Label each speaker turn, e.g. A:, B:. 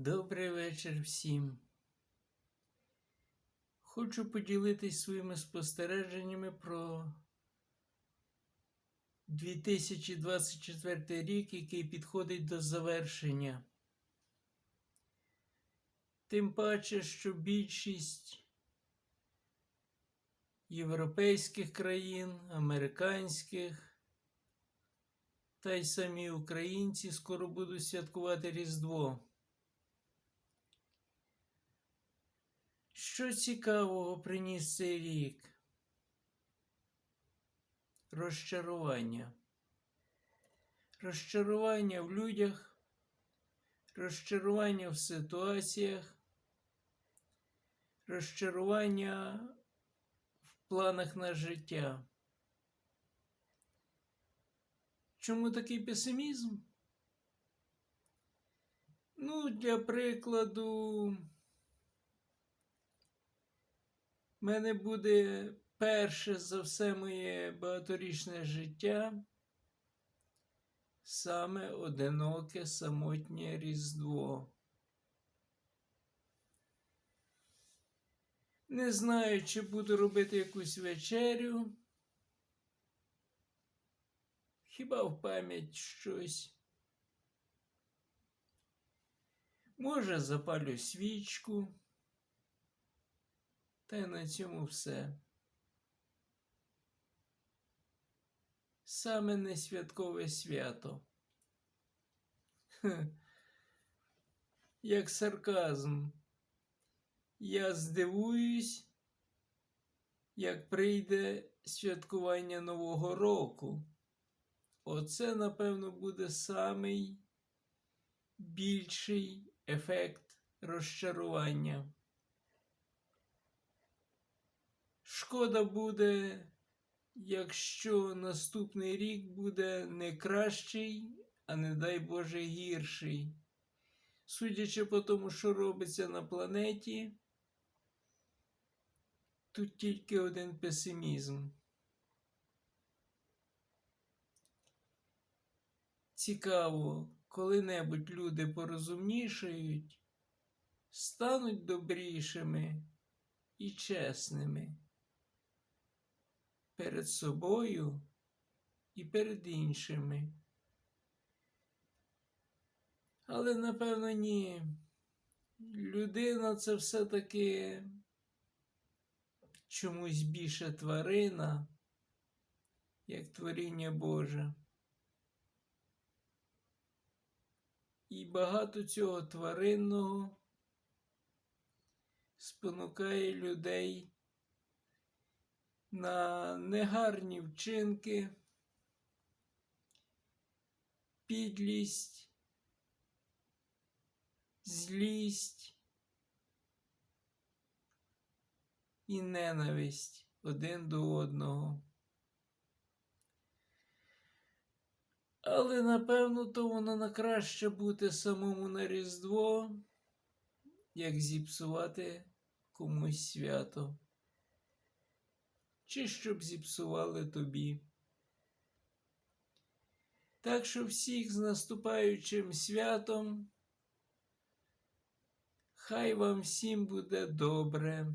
A: Добрий вечір всім. Хочу поділитись своїми спостереженнями про 2024 рік, який підходить до завершення. Тим паче, що більшість європейських країн, американських та й самі українці скоро будуть святкувати Різдво. Що цікавого приніс цей рік? Розчарування. Розчарування в людях, розчарування в ситуаціях, розчарування в планах на життя. Чому такий песимізм? Ну, для прикладу. У мене буде перше за все моє багаторічне життя саме одиноке самотнє Різдво. Не знаю, чи буду робити якусь вечерю. Хіба в пам'ять щось. Може, запалю свічку. Та й на цьому все. Саме не святкове свято. Хе. Як сарказм. Я здивуюсь, як прийде святкування Нового року. Оце, напевно, буде самий більший ефект розчарування. Шкода буде, якщо наступний рік буде не кращий, а не дай Боже гірший. Судячи по тому, що робиться на планеті, тут тільки один песимізм. Цікаво, коли-небудь люди порозумнішають, стануть добрішими і чесними перед собою і перед іншими. Але напевно ні. Людина це все-таки чомусь більше тварина, як творіння Боже. І багато цього тваринного спонукає людей на негарні вчинки, підлість, злість і ненависть один до одного. Але напевно то воно на краще бути самому на Різдво, як зіпсувати комусь свято чи щоб зіпсували тобі. Так що всіх з наступаючим святом, хай вам всім буде добре.